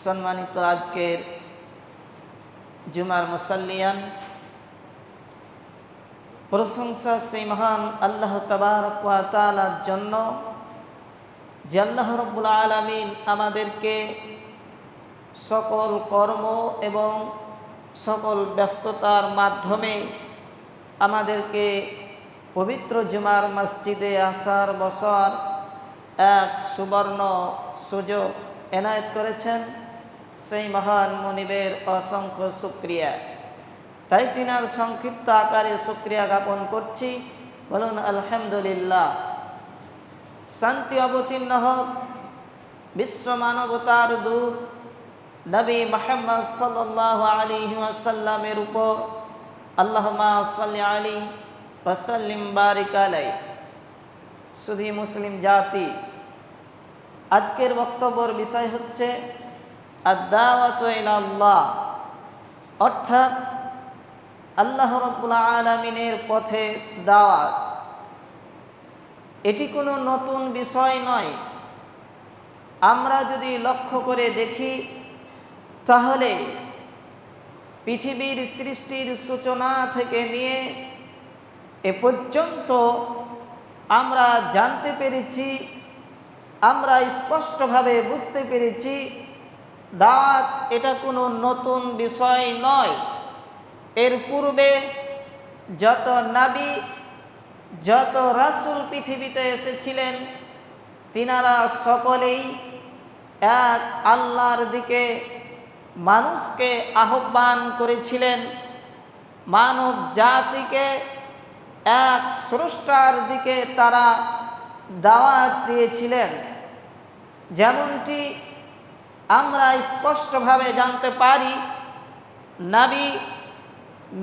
সম্মানিত আজকের জুমার মুসাল্লিয়ান। প্রশংসা সেই মহান আল্লাহ তালার জন্য, যে আল্লাহ রব্বুল আলমিন আমাদেরকে সকল কর্ম এবং সকল ব্যস্ততার মাধ্যমে আমাদেরকে পবিত্র জুমার মসজিদে আসার বছর এক সুবর্ণ সুযোগ এনায়েত করেছেন। সেই মহান মনিবের অসংখ্য শুক্রিয়া তাই তিনার সংক্ষিপ্ত আকারে শুক্রিয়া জ্ঞাপন করছি। বলুন, আলহামদুলিল্লাহ। শান্তি অবতীর্ণ হোক, বিশ্ব মানবতার দূত, নবী মাহমদ সাল্লাহ আলী ওয়াসাল্লামের উপর আল্লাহমা সাল্লি আলী ওয়াসাল্লিম বারিক আলাই। শুধু মুসলিম জাতি, আজকের বক্তব্যর বিষয় হচ্ছে আল্লাহ অর্থাৎ আল্লাহ রব্বুল আলমিনের পথে দাওয়াত। এটি কোনো নতুন বিষয় নয়। আমরা যদি লক্ষ্য করে দেখি, তাহলে পৃথিবীর সৃষ্টির সূচনা থেকে নিয়ে এ পর্যন্ত আমরা জানতে পেরেছি, আমরা স্পষ্টভাবে বুঝতে পেরেছি দাওয়াত এটা কোনো নতুন বিষয় নয়। এর পূর্বে যত নাবি, যত রাসুল পৃথিবীতে এসেছিলেন, তিনারা সকলেই এক আল্লাহর দিকে মানুষকে আহ্বান করেছিলেন। মানব জাতিকে এক স্রষ্টার দিকে তারা দাওয়াত দিয়েছিলেন। যেমনটি আমরা স্পষ্টভাবে জানতে পারি, নাবি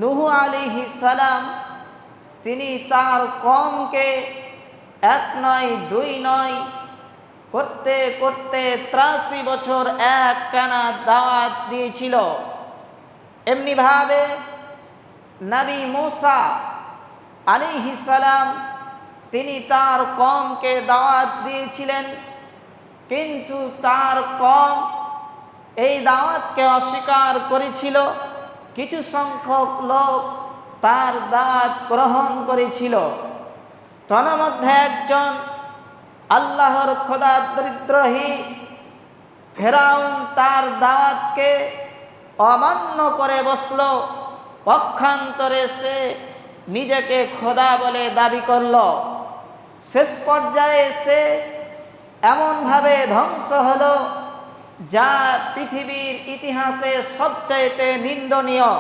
নুহু আলিহি সালাম তিনি তার কমকে এক নয়, দুই নয়, করতে করতে ত্রাশি বছর এক টানা দাওয়াত দিয়েছিল। এমনিভাবে নবী মূসা আলিহি সালাম তিনি তার কমকে দাওয়াত দিয়েছিলেন, কিন্তু তার কম এই দাওয়াতকে অস্বীকার করেছিল। কিছু সংখ্যক লোক তার দাঁত গ্রহণ করেছিল। তন্মধ্যে একজন আল্লাহর খোদা দরিদ্রহী ফেরাউন তার দাওয়াতকে অমান্য করে বসল। পক্ষান্তরে সে নিজেকে খোদা বলে দাবি করল। শেষ পর্যায়ে সে এমনভাবে ধ্বংস হলো যা পৃথিবীর ইতিহাসে সবচাইতে নিন্দনীয়।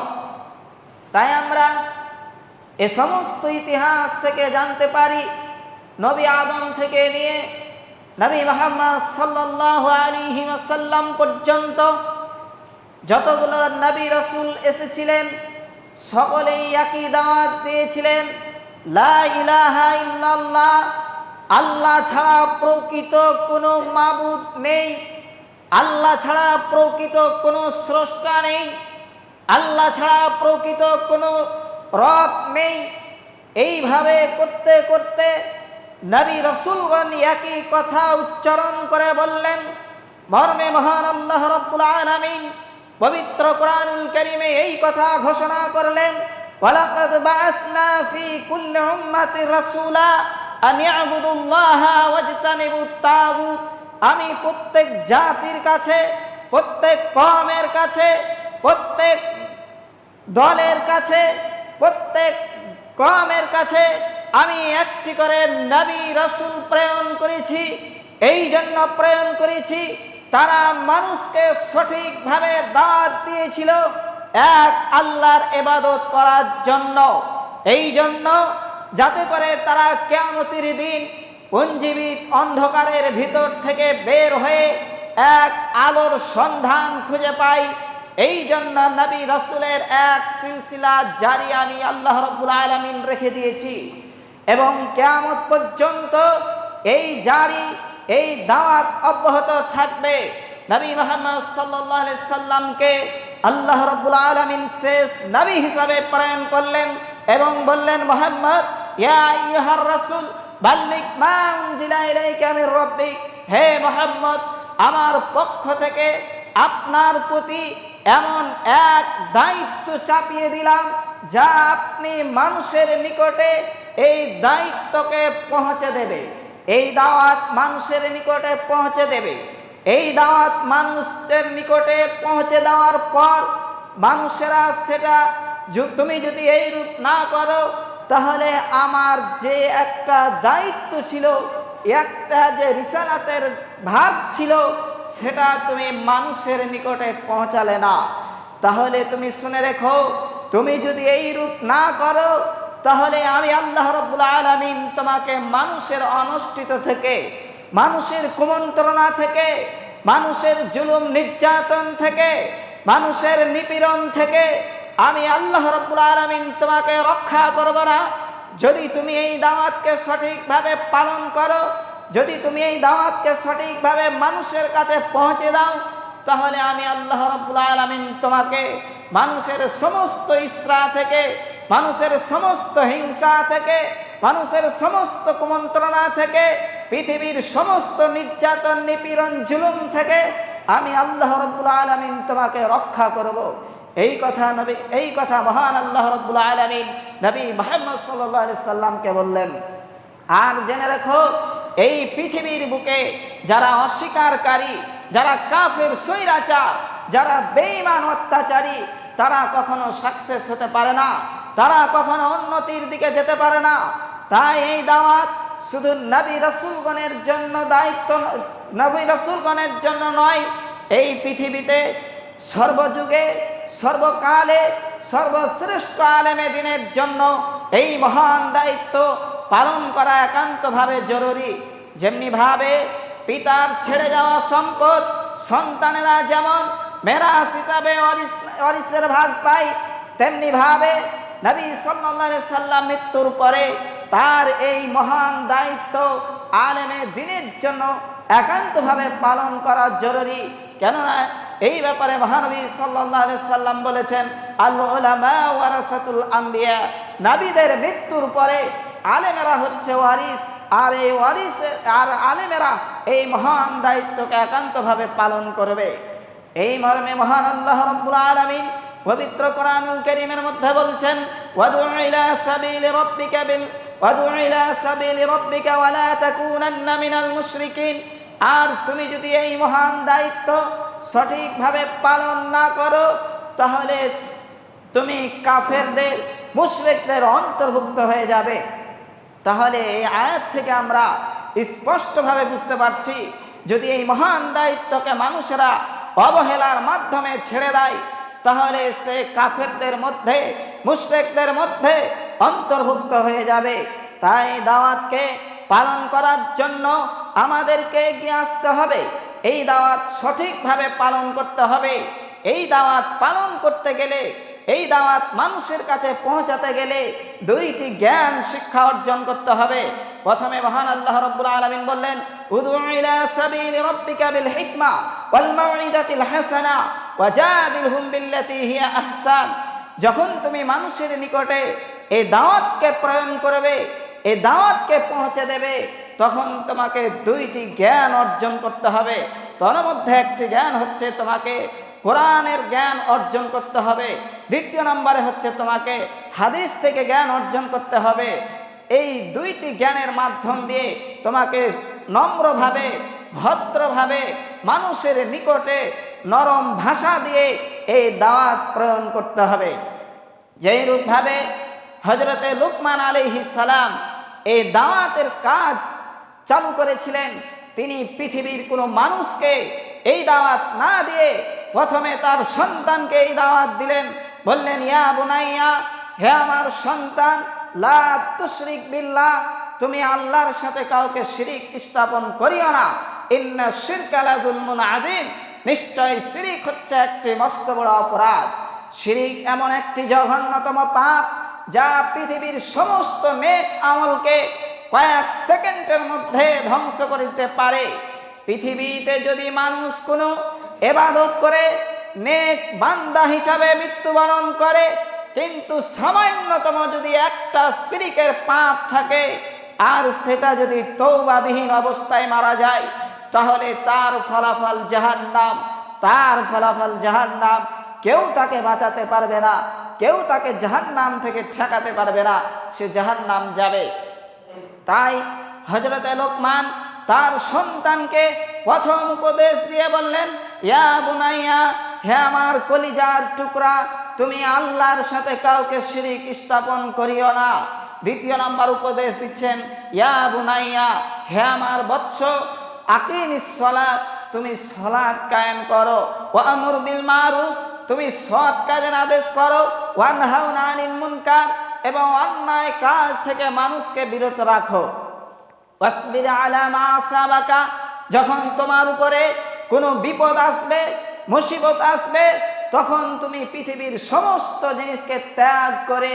তাই আমরা এ সমস্ত ইতিহাস থেকে জানতে পারি, নবী আদম থেকে নিয়ে নবী মোহাম্মদ সাল্লাহ আলিহি সাল্লাম পর্যন্ত যতগুলো নবী রসুল এসেছিলেন, সকলেই একই দাওয়াত দিয়েছিলেন, লা ইলাহা ইল্লাল্লাহ, আল্লাহ ছাড়া প্রকৃত কোনো মাবুদ নেই। আল্লাহ ছাড়া প্রকৃত কোনো স্রষ্টা নেই। আল্লাহ ছাড়া প্রকৃত কোনো রব নেই। এইভাবে করতে করতে নবী রসুলগণ একই কথা উচ্চারণ করে বললেন, মর্মে মহান আল্লাহ রব্বুল আলামিন পবিত্র কোরআনুল করিমে এই কথা ঘোষণা করলেন, ওয়ালাকাদ বাআসনা ফি কুল্লি উম্মাতির রাসূলা আন ইয়াবুদুল্লাহা ওয়াজতানিবুত তাগুত। আমি প্রত্যেক জাতির কাছে, প্রত্যেক কমের কাছে, প্রত্যেক দলের কাছে, প্রত্যেক কমের কাছে আমি একটি করে নবী রসুল প্রেরণ করেছি। এই জন্য প্রেরণ করেছি। তারা মানুষকে সঠিকভাবে দাঁত দিয়েছিল এক আল্লাহর এবাদত করার জন্য। এই জন্য যাতে করে তারা কেমতির দিন পঞ্জীবিত অন্ধকারের ভিতর থেকে বের হয়ে এক আলোর সন্ধান খুঁজে পাই। এই জন্য নবী রসুলের এক সিলসিলা জারি আমি আল্লাহ রব্বুল আলমিন রেখে দিয়েছি। এবং কেয়ামত পর্যন্ত এই জারি, এই দাওয়াত অব্যাহত থাকবে। নবী মোহাম্মদ সাল্লাহ সাল্লামকে আল্লাহ রব্বুল আলমিন শেষ নবী হিসাবে প্রেরণ করলেন এবং বললেন, মোহাম্মদ, ইয়া রসুল হে মোহাম্মদ, আমার পক্ষ থেকে আপনার প্রতি এমন এক দায়িত্ব চাপিয়ে দিলাম যা আপনি মানুষের নিকটে এই দায়িত্বকে পৌঁছে দেবে। এই দাওয়াত মানুষের নিকটে পৌঁছে দেবে। এই দাওয়াত মানুষের নিকটে পৌঁছে দেওয়ার পর মানুষেরা সেটা তুমি যদি এই রূপ না করো তাহলে আমার যে একটা দায়িত্ব ছিল, একটা যে রিসালাতের ভাগ ছিল, সেটা তুমি মানুষের নিকটে পৌঁছালে না। তাহলে তুমি শুনে রেখো, তুমি যদি এই রূপ না করো, তাহলে আমি আল্লাহ রব্বুল আলমিন তোমাকে মানুষের অনুষ্ঠিত থেকে, মানুষের কুমন্ত্রণা থেকে, মানুষের জুলুম নির্যাতন থেকে, মানুষের নিপীড়ন থেকে আমি আল্লাহ রব্বুল আলমিন তোমাকে রক্ষা করব না। যদি তুমি এই দাওয়াতকে সঠিকভাবে পালন করো, যদি তুমি এই দাওয়াতকে সঠিকভাবে মানুষের কাছে পৌঁছে দাও, তাহলে আমি আল্লাহ রব্বুল আলমিন তোমাকে মানুষের সমস্ত ইসরা থেকে, মানুষের সমস্ত হিংসা থেকে, মানুষের সমস্ত কুমন্ত্রণা থেকে, পৃথিবীর সমস্ত নির্যাতন, নিপীড়ন, জুলুম থেকে আমি আল্লাহ রব্বুল আলমিন তোমাকে রক্ষা করব। এই কথা নবী, এই কথা মহান আল্লাহ রব্বুল আলমিন নবী মোহাম্মদ সাল্লাহ সাল্লামকে বললেন। আর জেনে রেখো, এই পৃথিবীর বুকে যারা অস্বীকারী, যারা কাফের, স্বৈরাচার, যারা বেঈমান অত্যাচারী, তারা কখনো সাকসেস হতে পারে না, তারা কখনো উন্নতির দিকে যেতে পারে না। তাই এই দাওয়াত শুধু নবী রসুলগণের জন্য দায়িত্ব নবী রসুলগণের জন্য নয়, এই পৃথিবীতে সর্বযুগে সর্বকালে, সর্বশ্রেষ্ঠ আলেমে দিনের জন্য এই মহান দায়িত্ব পালন করা একান্তভাবে জরুরি। যেমনিভাবে পিতার ছেড়ে যাওয়া সম্পদ সন্তানেরা যেমন মেরাস হিসাবে অরিস- অরিসের ভাগ পায় তেমনিভাবে নবী সাল্লাল্লাহু সাল্লাম মৃত্যুর পরে তার এই মহান দায়িত্ব আলেমে দিনের জন্য একান্তভাবে পালন করা জরুরি। কেননা এই ব্যাপারে মহানবী সাল্লাল্লাহু সাল্লাম বলেছেন আল্লাহ আম্বিয়া নাবিদের মৃত্যুর পরে আলেমেরা হচ্ছে ওয়ারিস, আর এই ওয়ারিস, আর আলেমেরা এই মহান দায়িত্বকে একান্তভাবে পালন করবে। এই মর্মে মহান আল্লাহ রব্বুল আলামিন পবিত্র কোরআনুল কারীমের মধ্যে বলছেন, ওয়াদউ ইলা সাবিলি রাব্বিকা বিল, ওয়াদউ ইলা সাবিলি রাব্বিকা ওয়া লা তাকুনান্না মিনাল মুশরিকিন আর তুমি যদি এই মহান দায়িত্ব সঠিকভাবে পালন না করো, তাহলে তুমি কাফেরদের, মুশরিকদের অন্তর্ভুক্ত হয়ে যাবে। তাহলে এই আয়াত থেকে আমরা স্পষ্টভাবে বুঝতে পারছি, যদি এই মহান দায়িত্বকে মানুষেরা অবহেলার মাধ্যমে ছেড়ে দেয়, তাহলে সে কাফেরদের মধ্যে, মুশরিকদের মধ্যে অন্তর্ভুক্ত হয়ে যাবে। তাই দাওয়াতকে পালন করার জন্য আমাদেরকে এগিয়ে আসতে হবে। এই দাওয়াত সঠিকভাবে পালন করতে হবে। এই দাওয়াত পালন করতে গেলে, এই দাওয়াত মানুষের কাছে পৌঁছাতে গেলে দুইটি জ্ঞান শিক্ষা অর্জন করতে হবে। প্রথমে মহান আল্লাহ রাব্বুল আলামিন বললেন যখন তুমি মানুষের নিকটে এই দাওয়াতকে প্রয়োগ করবে এই দাওয়াতকে পৌঁছে দেবে, তখন তোমাকে দুইটি জ্ঞান অর্জন করতে হবে। তার মধ্যে একটি জ্ঞান হচ্ছে তোমাকে কোরআনের জ্ঞান অর্জন করতে হবে। দ্বিতীয় নম্বরে হচ্ছে তোমাকে হাদিস থেকে জ্ঞান অর্জন করতে হবে। এই দুইটি জ্ঞানের মাধ্যম দিয়ে তোমাকে নম্রভাবে, ভদ্রভাবে, মানুষের নিকটে নরম ভাষা দিয়ে এই দাওয়াত প্রেরণ করতে হবে। যেই রূপভাবে হজরতে লুকমান আলাইহিস সালাম এই দাওয়াতের কাজ চালু করেছিলেন। তিনি পৃথিবীর কোনো মানুষকে এই দাওয়াত না দিয়ে প্রথমে তার সন্তানকে এই দাওয়াত দিলেন। বললেন, ইয়া বোনাইয়া, হে আমার সন্তান, লা তুশরিক বিল্লাহ, তুমি আল্লাহর সাথে কাউকে শিরিক স্থাপন করিও না। ইন্না শিরকালা জুলমুন আদিম নিশ্চয় শিরিক হচ্ছে একটি মস্ত বড় অপরাধ। শিরিক এমন একটি জঘন্যতম পাপ যা পৃথিবীর সমস্ত নেক আমলকে কয়েক সেকেন্ডের মধ্যে ধ্বংস করে দিতে পারে। পৃথিবীতে যদি মানুষ কোনো এবাদত করে, নেক বান্দা হিসাবে মৃত্যুবরণ করে, কিন্তু সামান্যতম যদি একটা সিরিকের পাপ থাকে, আর সেটা যদি তৌবাবিহীন অবস্থায় মারা যায়, তাহলে তার ফলাফল জাহান্নাম, তার ফলাফল জাহান্নাম। কেউ তাকে বাঁচাতে পারবে না, কেউ তাকে জাহান নাম থেকে ঠেকাতে পারবে না, সে জাহান নাম যাবে। তাই হজরত লোকমান তার সন্তানকে প্রথম উপদেশ দিয়ে বললেন, ইয়া বুনাইয়া, হে আমার কলিজার টুকরা, তুমি আল্লাহর সাথে কাউকে শিরিক স্থাপন করিও না। দ্বিতীয় নাম্বার উপদেশ দিচ্ছেন, ইয়া বুনাইয়া, হে আমার বৎস আকিম সলাত, তুমি সলাৎ কায়েম করো ওয়ামুর বিল মারুফ। তুমি সৎ কাজের আদেশ করো। ওয়ানহাউনা আনিল মুনকার এবং অন্যায় কাজ থেকে মানুষকে বিরত রাখো। ওয়াসবির আলা মা আসাবাকা, যখন তোমার উপরে কোনো বিপদ আসবে, মুসিবত আসবে, তখন তুমি পৃথিবীর সমস্ত জিনিসকে ত্যাগ করে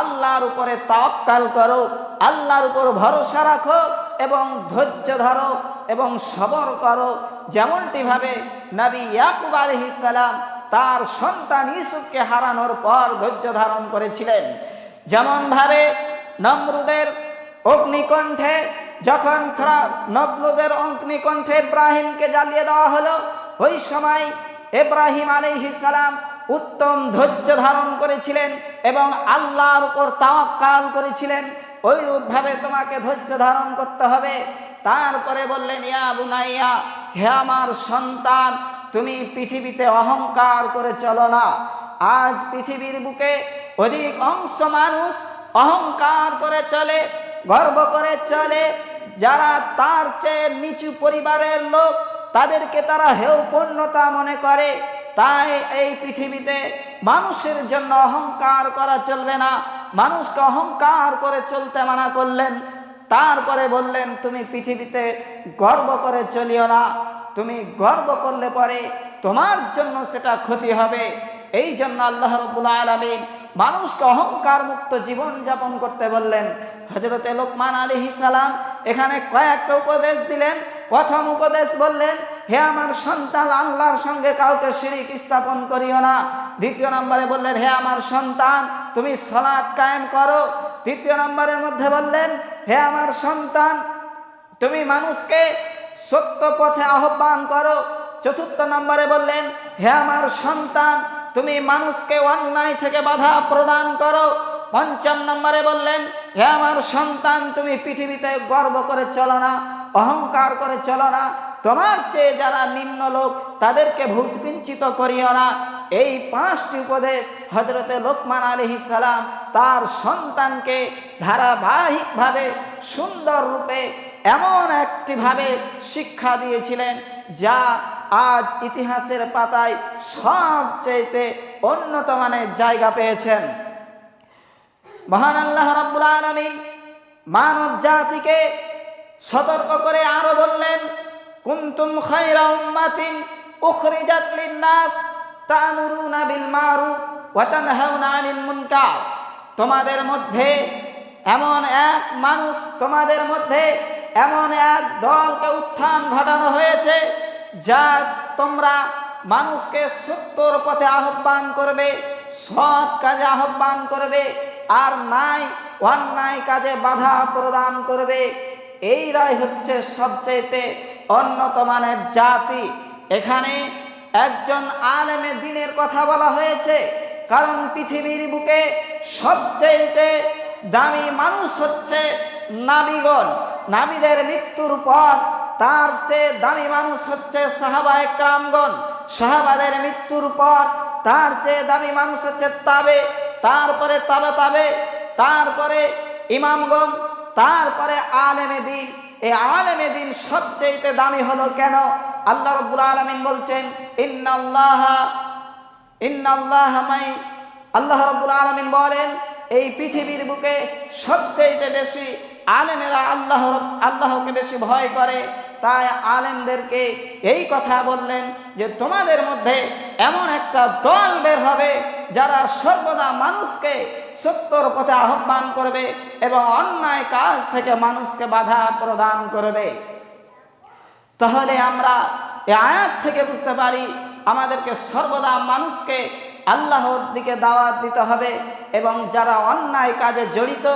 আল্লাহর উপরে তাওয়াক্কাল করো, আল্লাহর উপর ভরসা রাখো এবং ধৈর্য ধরো এবং সবর করো। যেমনটি ভাবে নবী ইয়াকুব আলাইহিস সালাম তার সন্তান ইসুফকে হারানোর পর ধৈর্য ধারণ করেছিলেন। যেমন ভাবে নমরুদের অগ্নিকণ্ঠে, যখন নবলুদের অগ্নিকণ্ঠে ইব্রাহিমকে জ্বালিয়ে দেওয়া হলো, ওই সময় আলাইহিস সালাম উত্তম ধৈর্য ধারণ করেছিলেন এবং আল্লাহর উপর তাওয়াক্কাল করেছিলেন। ওই রূপভাবে তোমাকে ধৈর্য ধারণ করতে হবে। তারপরে বললেন, ইয়া বুনাইয়া, হে আমার সন্তান তুমি পৃথিবীতে অহংকার করে চলো না। আজ পৃথিবীর বুকে অধিক অংশ মানুষ অহংকার করে চলে, গর্ব করে চলে। যারা তার চেয়ে নিচু পরিবারের লোক, তাদেরকে তারা হেউ পূর্ণতা মনে করে। তাই এই পৃথিবীতে মানুষের জন্য অহংকার করা চলবে না। মানুষকে অহংকার করে চলতে মানা করলেন। তারপরে বললেন, তুমি পৃথিবীতে গর্ব করে চলিও না। তুমি গর্ব করলে পরে তোমার জন্য সেটা ক্ষতি হবে। এই জন্য আল্লাহ রবুল্লা আলমিন মানুষকে অহংকার মুক্ত জীবন যাপন করতে বললেন। হজরতে লোকমান আলী সালাম এখানে কয়েকটা উপদেশ দিলেন। প্রথম উপদেশ বললেন, হে আমার সন্তান, আল্লাহর সঙ্গে কাউকে শিরিক স্থাপন করিও না। দ্বিতীয় নম্বরে বললেন, হে আমার সন্তান, তুমি সলাৎ কায়েম করো। তৃতীয় নম্বরের মধ্যে বললেন, হে আমার সন্তান, তুমি মানুষকে সত্য পথে আহ্বান করো। চতুর্থ নম্বরে বললেন, হে আমার সন্তান, তুমি মানুষকে অন্যায় থেকে বাধা প্রদান করো। পঞ্চম নম্বরে বললেন, হে আমার সন্তান, তুমি পৃথিবীতে গর্ব করে চলো না, অহংকার করে চলো না। তোমার চেয়ে যারা নিম্ন লোক, তাদেরকে ভুজকিঞ্চিত করিও না। এই পাঁচটি উপদেশ হজরতে লোকমান আলী সালাম তার সন্তানকে ধারাবাহিকভাবে সুন্দর রূপে এমন একটিভাবে শিক্ষা দিয়েছিলেন যা আজ ইতিহাসের পাতায় সবচেয়েতে উন্নত মানের জায়গা পেয়েছেন। মহান আল্লাহ রাব্বুল আলামিন মানব জাতিকে সতর্ক করে আরও বললেন, কুনতুম খায়রা উম্মাতিন উখরিজাত লিন-নাস তা'মুরুনা বিল মারুফ ওয়া তানহাউনা আনিল মুনকার। তোমাদের মধ্যে এমন এক মানুষ তোমাদের মধ্যে এমন এক দলকে উত্থান ঘটানো হয়েছে যা তোমরা মানুষকে সত্যর পথে আহ্বান করবে, সৎ কাজে আহ্বান করবে, আর নাই অন্যায় কাজে বাধা প্রদান করবে। এইরাই হচ্ছে সবচেয়েতে উন্নত মানের জাতি। এখানে একজন আলেমে দিনের কথা বলা হয়েছে, কারণ পৃথিবীর বুকে সবচেয়েতে দামি মানুষ হচ্ছে নাবিগণ। নাবিদের মৃত্যুর পর তার চেয়ে দামি মানুষ হচ্ছে সাহাবা একরামগণ। সাহাবাদের মৃত্যুর পর তার চেয়ে দামি মানুষ হচ্ছে তাবে, তারপরে তাবে তাবে, তারপরে ইমামগণ, তারপরে আলেমে দিন। এই আলেমে দিন সবচেয়ে দামি হলো কেন? আল্লাহ রব্বুল আলমিন বলছেন, ইন্নাল্লাহ ইন্নাল্লাহ মাই আল্লাহ রব্বুল আলমিন বলেন, এই পৃথিবীর বুকে সবচেয়ে বেশি আলেমেরা আল্লাহ আল্লাহকে বেশি ভয় করে। তাই আলেমদেরকে এই কথা বললেন যে, তোমাদের মধ্যে এমন একটা দল বের হবে যারা সর্বদা মানুষকে সত্যর পথে আহ্বান করবে এবং অন্যায় কাজ থেকে মানুষকে বাধা প্রদান করবে। তাহলে আমরা এ আয়াত থেকে বুঝতে পারি, আমাদেরকে সর্বদা মানুষকে আল্লাহর দিকে দাওয়াত দিতে হবে এবং যারা অন্যায় কাজে জড়িত,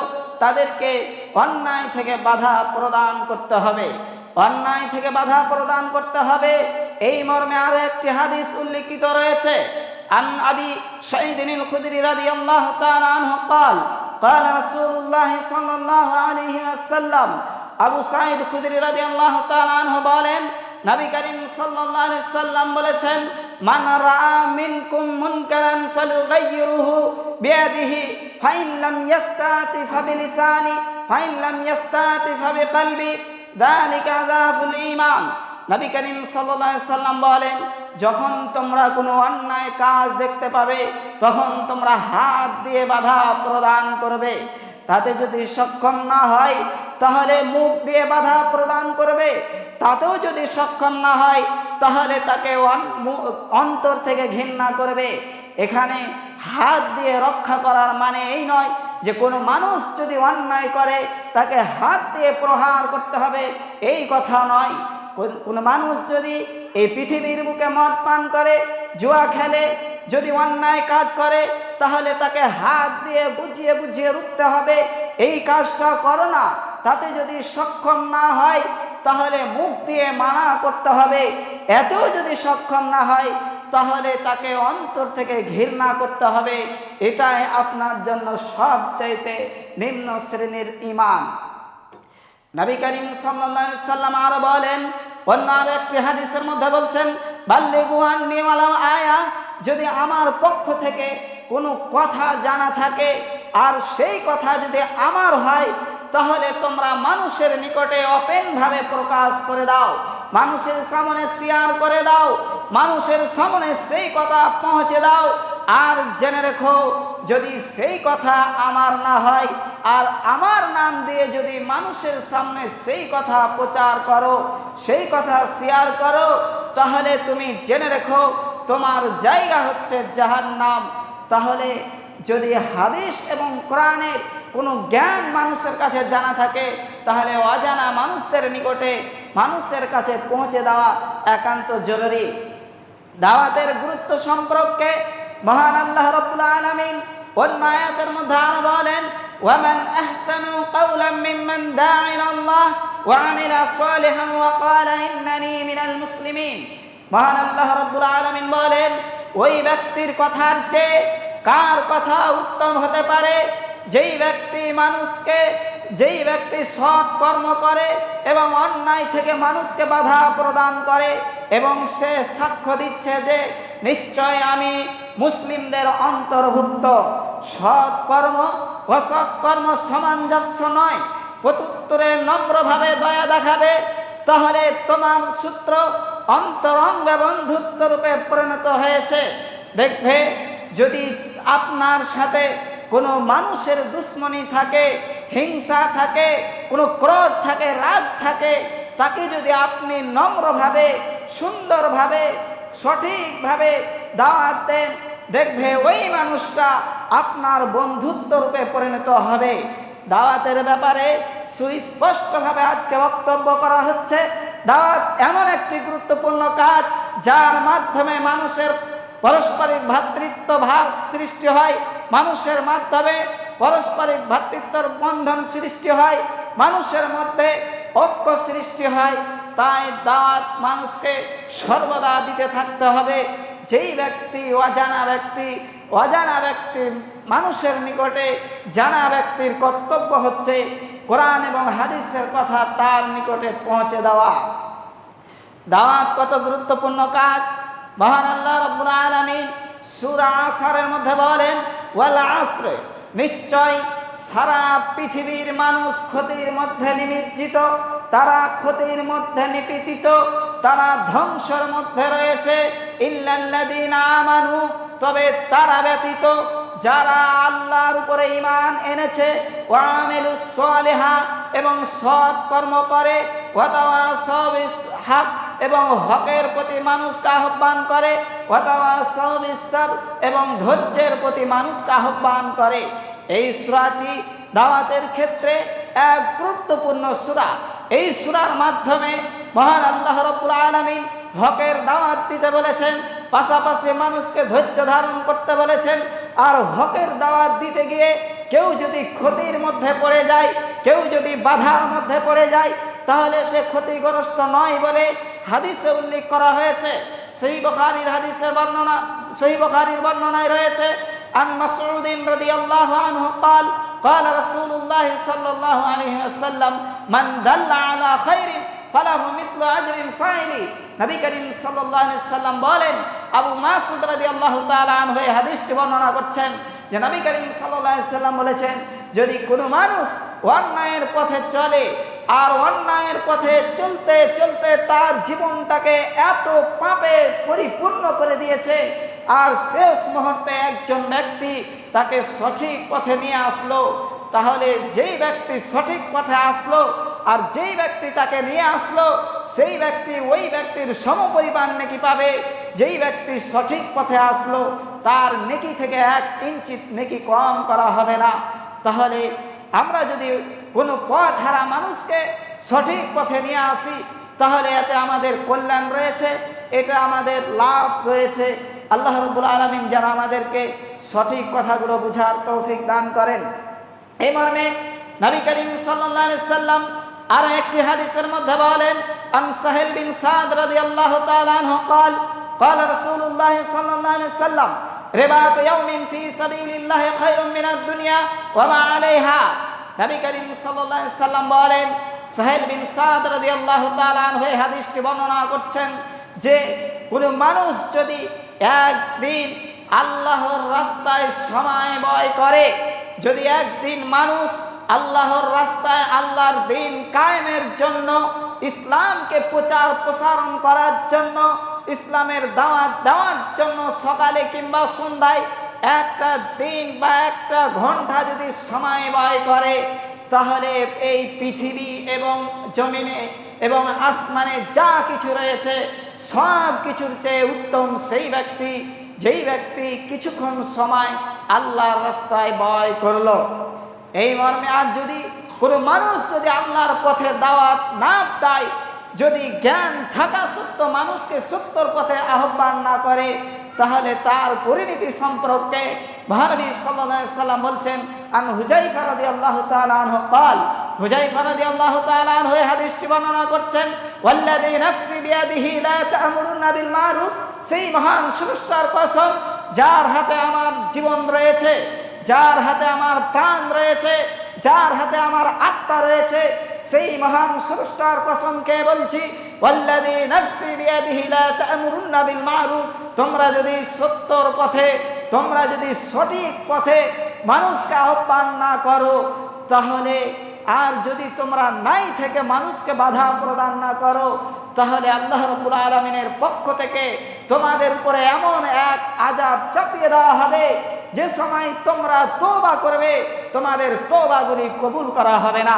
তাদেরকে অন্যায় থেকে বাধা প্রদান করতে হবে অন্যায় থেকে বাধা প্রদান করতে হবে এই মর্মে আরো একটি হাদিস উল্লিখিত রয়েছে عن أبي سعيد الخدري رضي الله تعالى عنه قال قال رسول الله صلى الله عليه وسلم আবু সাইদ খুদরি রাদিয়াল্লাহু তাআলা আনহু বলেন নবী করিম সাল্লাল্লাহু আলাইহি সাল্লাম বলেছেন মান রাআ মিনকুম মুনকারান ফালুগাইয়িরুহু বিয়াদিহি ফাইন লাম ইয়াস্তাতি ফাবিলিসানি ফাইন লাম ইয়াস্তাতি ফাবিকলবি যালিকা যাফুল ঈমান। নবী করিম সাল্লাল্লাহু সাল্লাম বলেন, যখন তোমরা কোনো অন্যায় কাজ দেখতে পাবে, তখন তোমরা হাত দিয়ে বাধা প্রদান করবে। তাতে যদি সক্ষম না হয়, তাহলে মুখ দিয়ে বাধা প্রদান করবে। তাতেও যদি সক্ষম না হয়, তাহলে তাকে অন্তর থেকে ঘৃণা করবে। এখানে হাত দিয়ে রক্ষা করার মানে এই নয় যে কোনো মানুষ যদি অন্যায় করে, তাকে হাত দিয়ে প্রহার করতে হবে। এই কথা নয়। কোন- মানুষ যদি এই পৃথিবীর বুকে মদ পান করে, জুয়া খেলে, যদি অন্যায় কাজ করে, তাহলে তাকে হাত দিয়ে বুঝিয়ে বুঝিয়ে রুখতে হবে। এই কাজটা করো না। তাতে যদি সক্ষম না হয়, তাহলে মুখ দিয়ে মানা করতে হবে। এতেও যদি সক্ষম না হয় তাহলে তাকে অন্তর থেকে ঘৃণা করতে হবে। এটাই আপনার জন্য সবচাইতে নিম্ন শ্রেণির ইমান নবী করিম সাল্লাম আরও বলেন, অন্য আর একটি হাদিসের মধ্যে বলছেন আন্নি ওয়ালাউ আয়া যদি আমার পক্ষ থেকে কোনো কথা জানা থাকে, আর সেই কথা যদি আমার হয়, তাহলে তোমরা মানুষের নিকটে অপেনভাবে প্রকাশ করে দাও। মানুষের সামনে শেয়ার করে দাও, মানুষের সামনে সেই কথা পৌঁছে দাও। আর জেনে রেখো, যদি সেই কথা আমার না হয়, আর আমার নাম দিয়ে যদি মানুষের সামনে সেই কথা প্রচার করো, সেই কথা শেয়ার করো, তাহলে তুমি জেনে রেখো, তোমার জায়গা হচ্ছে জাহার নাম তাহলে যদি হাদিস এবং কোরআনের কোনো জ্ঞান মানুষের কাছে জানা থাকে, তাহলে অজানা মানুষদের নিকটে মানুষের কাছে পৌঁছে দেওয়া একান্ত জরুরি। দাওয়াতের গুরুত্ব সম্পর্কে মহান আল্লাহ রব্বুল আলামিন অন্য আয়াতের মধ্যে আরও বলেন কাওলাম মিম্মান দা'a ইলা আল্লাহ ওয়া আমিলা সালিহান ওয়া ক্বালা ইন্নানি মিনাল মুসলিমিন। মহান আল্লাহ রব্বুল আলামিন বলেন, ওই ব্যক্তির কথার চেয়ে কার কথা উত্তম হতে পারে? যেই ব্যক্তি মানুষকে যেই ব্যক্তি সৎ কর্ম করে এবং অন্যায় থেকে মানুষকে বাধা প্রদান করে এবং সে সাক্ষ্য দিচ্ছে যে নিশ্চয় আমি মুসলিমদের অন্তর্ভুক্ত, সৎ কর্ম অসৎ কর্ম সামঞ্জস্য নয়, প্রত্যুত্তরে নম্রভাবে দয়া দেখাবে, তাহলে তোমার সূত্র অন্তরঙ্গ বন্ধুত্ব রূপে পরিণত হয়েছে। দেখবে যদি আপনার সাথে কোনো মানুষের দুশ্মনী থাকে হিংসা থাকে, কোনো ক্রোধ থাকে, রাগ থাকে, তাকে যদি আপনি নম্রভাবে, সুন্দরভাবে, সঠিকভাবে দাওয়াত দেন, দেখবে ওই মানুষটা আপনার বন্ধুত্ব রূপে পরিণত হবে। দাওয়াতের ব্যাপারে সুস্পষ্টভাবে আজকে বক্তব্য করা হচ্ছে, দাওয়াত এমন একটি গুরুত্বপূর্ণ কাজ, যার মাধ্যমে মানুষের পারস্পরিক ভ্রাতৃত্ব ভাব সৃষ্টি হয়। মানুষের মাধ্যমে পারস্পরিক ভ্রাতৃত্বর বন্ধন সৃষ্টি হয়, মানুষের মধ্যে ঐক্য সৃষ্টি হয়, তাই দাঁত মানুষকে সর্বদা দিতে থাকতে হবে। যেই ব্যক্তি অজানা ব্যক্তি অজানা ব্যক্তি মানুষের নিকটে, জানা ব্যক্তির কর্তব্য হচ্ছে কোরআন এবং হাদিসের কথা তার নিকটে পৌঁছে দেওয়া। দাওয়াত কত গুরুত্বপূর্ণ কাজ। মহান আল্লাহ রব্বুল আলামিন সূরা আসারের মধ্যে বলেন ওয়াল আসরে, নিশ্চয় সারা পৃথিবীর মানুষ ক্ষতির মধ্যে নিমজ্জিত, তারা ক্ষতির মধ্যে নিপীড়িত, তারা ধ্বংসের মধ্যে রয়েছে। তবে তারা ব্যতীত, যারা আল্লাহর উপরে ইমান এনেছে এবং সৎ কর্ম করে এবং হকের প্রতি মানুষকে আহ্বান করে। এবং ধৈর্যের প্রতি মানুষকে আহ্বান করে। এই সূরাটি দাওয়াতের ক্ষেত্রে এক গুরুত্বপূর্ণ সূরা। এই সুরার মাধ্যমে মহান আল্লাহ রাব্বুল আলামিন হকের দাওয়াত দিতে বলেছেন, পাশাপাশি মানুষকে ধৈর্য ধারণ করতে বলেছেন। আর হকের দাওয়াত দিতে গিয়ে কেউ যদি ক্ষতির মধ্যে পড়ে যায়, কেউ যদি বাধার মধ্যে পড়ে যায় তাহলে সে ক্ষতিগ্রস্ত নয় বলে হাদিসে উল্লেখ করা হয়েছে সেই বখারির হাদিসের বর্ণনা সেই বখারির বর্ণনায় রয়েছে আন মাসউদিন রাদিয়াল্লাহু আনহু قال قال رسول الله صلى الله عليه وسلم من دل على خير فله مثل اجر الفاعل নবী করিম সাল্লাল্লাহু আলাইহি সাল্লাম বলেন আবু মাসউদ রাদিয়াল্লাহু তাআলা আনহু এই হাদিসটি বর্ণনা করছেন যে নবী করিম সাল্লাল্লাহু আলাইহি সাল্লাম বলেছেন যদি কোনো মানুষ অন্যায়ের পথে চলে আর অন্যায়ের পথে চলতে চলতে তার জীবনটাকে এত পাপে পরিপূর্ণ করে দিয়েছে। আর শেষ মুহূর্তে একজন ব্যক্তি তাকে সঠিক পথে নিয়ে আসলো। তাহলে যেই ব্যক্তি সঠিক পথে আসলো আর যেই ব্যক্তি তাকে নিয়ে আসলো, সেই ব্যক্তি ওই ব্যক্তির সমপরিমাণ নেকি পাবে। যেই ব্যক্তি সঠিক পথে আসলো, তার নেকি থেকে এক ইঞ্চিত নেকি কম করা হবে না। তাহলে আমরা যদি কোনো পথ হারা মানুষকে সঠিক পথে নিয়ে আসি তাহলে এতে আমাদের কল্যাণ রয়েছে এটা আমাদের লাভ রয়েছে আল্লাহ রবুল আলমিন যেন আমাদেরকে সঠিক কথাগুলো বুঝার তৌফিক দান করেন এই মর্মে নবী করিম সাল্লাল্লাহু সাল্লাম আর একটি হাদিসের মধ্যে বলেন আন সাহেল বিন সাদ রাদিয়াল্লাহু তাআলা আনহু قال قال رسول الله صلى الله عليه وسلم رباط يوم في سبيل الله خير من الدنيا وما عليها নবী করিম আলাইহি সাল্লাম বলেন, সাহেল বিন সাদ রাদিয়াল্লাহু তাআলা আনহু এই হাদিসটি বর্ণনা করছেন যে, কোনো মানুষ যদি একদিন আল্লাহর রাস্তায় সময় ব্যয় করে, যদি একদিন মানুষ আল্লাহর রাস্তায় আল্লাহর দিন কায়েমের জন্য, ইসলামকে প্রচার প্রসারণ করার জন্য, ইসলামের দাওয়াত দেওয়ার জন্য সকালে কিংবা সন্ধ্যায় একটা দিন বা একটা ঘণ্টা যদি সময় ব্যয় করে, তাহলে এই পৃথিবী এবং জমিনে এবং আসমানে যা কিছু রয়েছে, সব কিছুর চেয়ে উত্তম সেই ব্যক্তি, যেই ব্যক্তি কিছুক্ষণ সময় আল্লাহর রাস্তায় ব্যয় করল। এই মর্মে আর যদি কোনো মানুষ যদি আল্লাহর পথে দাওয়াত না দেয় যদি জ্ঞান থাকা সত্য মানুষকে সত্যর পথে আহ্বান না করে তাহলে তার পরিণতি সম্পর্কে ভারবী সাল্লাহ সাল্লাম বলছেন আমি হুজাই ফারাদি আল্লাহ তালাহ পাল হুজাই ফারাদি আল্লাহ তালাহ হয়ে হাদিসটি বর্ণনা করছেন ওয়াল্লাদি নফসি বিয়াদিহি লা তা'মুরুনা বিল মারুফ সেই মহান স্রষ্টার কসম, যার হাতে আমার জীবন রয়েছে, যার হাতে আমার প্রাণ রয়েছে, যার হাতে আমার আত্মা রয়েছে সেই মহান স্রষ্টার কসমকে বলছি, ওয়াল্লাযী নাফসি বিয়াদিহি লা তা'মুরুনা বিল মারুফ। তোমরা যদি সত্যর পথে, তোমরা যদি সঠিক পথে মানুষকে আহ্বান না করো, তাহলে আর যদি তোমরা নাই থেকে মানুষকে বাধা প্রদান না করো, তাহলে আল্লাহ রব্বুল আলমিনের পক্ষ থেকে তোমাদের উপরে এমন এক আজাব চাপিয়ে দেওয়া হবে, যে সময় তোমরা তোবা করবে, তোমাদের তোবাগুলি কবুল করা হবে না।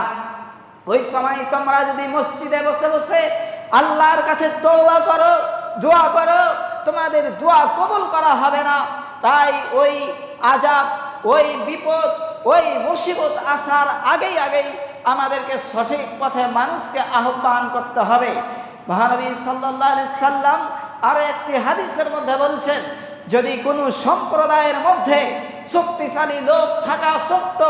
ওই সময় তোমরা যদি মসজিদে বসে বসে আল্লাহর কাছে তৌবা করো, দোয়া করো, তোমাদের দোয়া কবুল করা হবে না। তাই ওই আজাব ওই বিপদ, ওই মুসিবত আসার আগেই আগেই আমাদেরকে সঠিক পথে মানুষকে আহ্বান করতে হবে। মহানবী সাল্লাহ সাল্লাম আরও একটি হাদিসের মধ্যে বলছেন যদি কোনো সম্প্রদায়ের মধ্যে শক্তিশালী লোক থাকা সত্য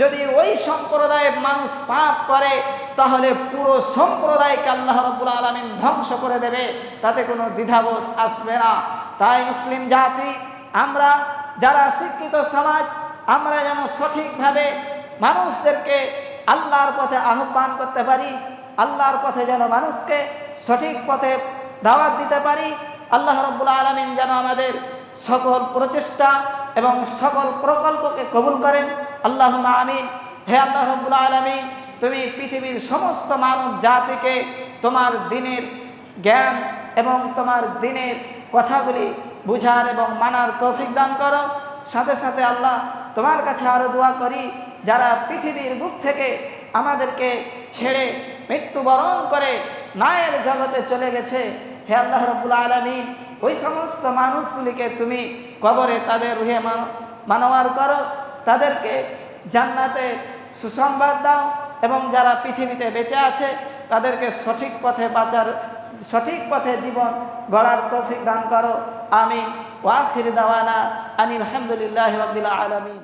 যদি ওই সম্প্রদায়ের মানুষ পাপ করে, তাহলে পুরো সম্প্রদায়কে আল্লাহ রব্বুল আলমিন ধ্বংস করে দেবে। তাতে কোনো দ্বিধাবোধ আসবে না। তাই মুসলিম জাতি, আমরা যারা শিক্ষিত সমাজ, আমরা যেন সঠিকভাবে মানুষদেরকে আল্লাহর পথে আহ্বান করতে পারি, আল্লাহর পথে যেন মানুষকে সঠিক পথে দাওয়াত দিতে পারি আল্লাহ রব্বুল আলমিন যেন আমাদের সকল প্রচেষ্টা এবং সকল প্রকল্পকে কবুল করেন। আল্লাহ আমিন। হে আল্লাহ রব্বুল আলমিন, তুমি পৃথিবীর সমস্ত মানব জাতিকে তোমার দিনের জ্ঞান এবং তোমার দিনের কথাগুলি বুঝার এবং মানার তৌফিক দান করো। সাথে সাথে আল্লাহ তোমার কাছে আরও দোয়া করি, যারা পৃথিবীর বুক থেকে আমাদেরকে ছেড়ে মৃত্যুবরণ করে মায়ের জগতে চলে গেছে হে আল্লাহ রবুল আলমিন, ওই সমস্ত মানুষগুলিকে তুমি কবরে তাদের রুহে মানওয়ার করো, তাদেরকে জান্নাতে সুসংবাদ দাও এবং যারা পৃথিবীতে বেঁচে আছে, তাদেরকে সঠিক পথে বাঁচার সঠিক পথে জীবন গড়ার তৌফিক দান করো। আমিন। ওয়াখির দাওয়ানা আনিল আলহামদুলিল্লাহ আলমিন।